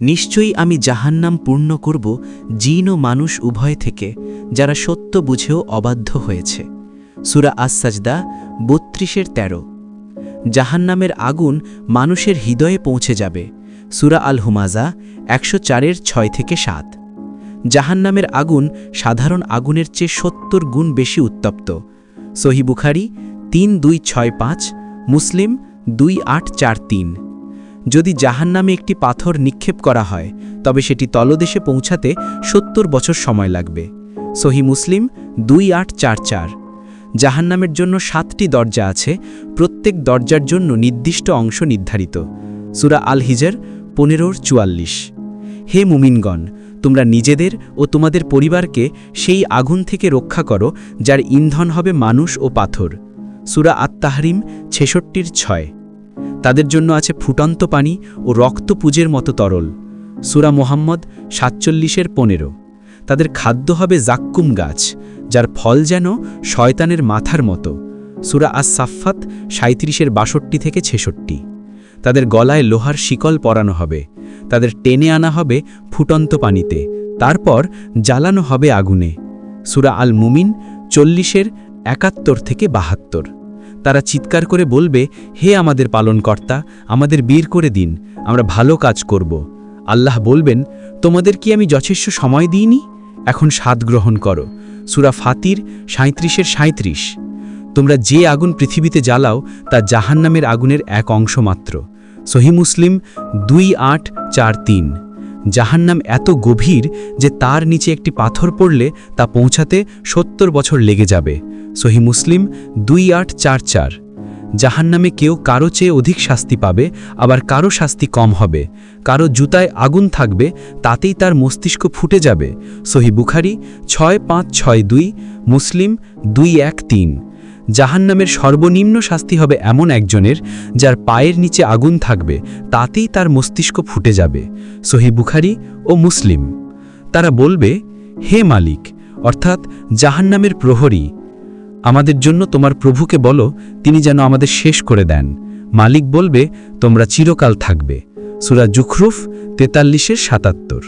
নিশ্চয়ই আমি জাহান্নাম পূর্ণ করব জিন ও মানুষ উভয় থেকে, যারা সত্য বুঝেও অবাধ্য হয়েছে। সুরা আস সাজদা বত্রিশের তেরো। জাহান্নামের আগুন মানুষের হৃদয়ে পৌঁছে যাবে। সুরা আল হুমাজা একশো চারের ছয় থেকে সাত। জাহান্নামের আগুন সাধারণ আগুনের চেয়ে সত্তর গুণ বেশি উত্তপ্ত। সহি বুখারি তিন দুই ছয় পাঁচ, মুসলিম দুই আট চার তিন। যদি জাহান্নামে একটি পাথর নিক্ষেপ করা হয়, তবে সেটি তলদেশে পৌঁছাতে সত্তর বছর সময় লাগবে। সহি মুসলিম দুই আট চার চার। জাহান্নামের জন্য সাতটি দরজা আছে, প্রত্যেক দরজার জন্য নির্দিষ্ট অংশ নির্ধারিত। সুরা আল হিজর পনেরোর চুয়াল্লিশ। হে মুমিনগণ, তোমরা নিজেদের ও তোমাদের পরিবারকে সেই আগুন থেকে রক্ষা করো, যার ইন্ধন হবে মানুষ ও পাথর। সুরা আত্মাহরিম ছেষট্টির ছয়। তাদের জন্য আছে ফুটন্ত পানি ও রক্ত পুজের মতো তরল। সুরা মোহাম্মদ সাতচল্লিশের পনেরো। তাদের খাদ্য হবে জাক্কুম গাছ, যার ফল যেন শয়তানের মাথার মতো। সুরা আস সাফাত সাঁত্রিশের বাষট্টি থেকে ছেষট্টি। তাদের গলায় লোহার শিকল পরানো হবে। তাদের টেনে আনা হবে ফুটন্ত পানিতে। তারপর জ্বালানো হবে আগুনে। সুরা আল মুমিন চল্লিশের একাত্তর থেকে বাহাত্তর। তারা চিৎকার করে বলবে, হে আমাদের পালনকর্তা, আমাদের বীর করে দিন, আমরা ভালো কাজ করব। আল্লাহ বলবেন, তোমাদের কি আমি যথেষ্ট সময় দিইনি? এখন স্বাদ গ্রহণ করো। সুরা ফাতির সাঁত্রিশের সাঁত্রিশ তোমরা যে আগুন পৃথিবীতে জ্বালাও, তা জাহান্নামের আগুনের এক অংশ মাত্র। সহি মুসলিম দুই আট চার তিন। জাহান্নাম এত গভীর যে তার নিচে একটি পাথর পড়লে তা পৌঁছাতে সত্তর বছর লেগে যাবে। সহি মুসলিম দুই আট চার চার। জাহান্নামে কেউ কারও চেয়ে অধিক শাস্তি পাবে, আবার কারও শাস্তি কম হবে। কারও জুতায় আগুন থাকবে, তাতেই তার মস্তিষ্ক ফুটে যাবে। সহি বুখারি ছয় পাঁচ ছয় দুই, মুসলিম দুই এক তিন। জাহান্নামের সর্বনিম্ন শাস্তি হবে এমন একজনের যার পায়ের নিচে আগুন থাকবে, তাতেই তার মস্তিষ্ক ফুটে যাবে। সহি বুখারি ও মুসলিম। তারা বলবে, হে মালিক, অর্থাৎ জাহান্নামের প্রহরী, আমাদের জন্য তোমার প্রভুকে বলো, তিনি যেন আমাদের শেষ করে দেন। মালিক বলবে, তোমরা চিরকাল থাকবে। সুরা জুখরুফ তেতাল্লিশের সাতাত্তর।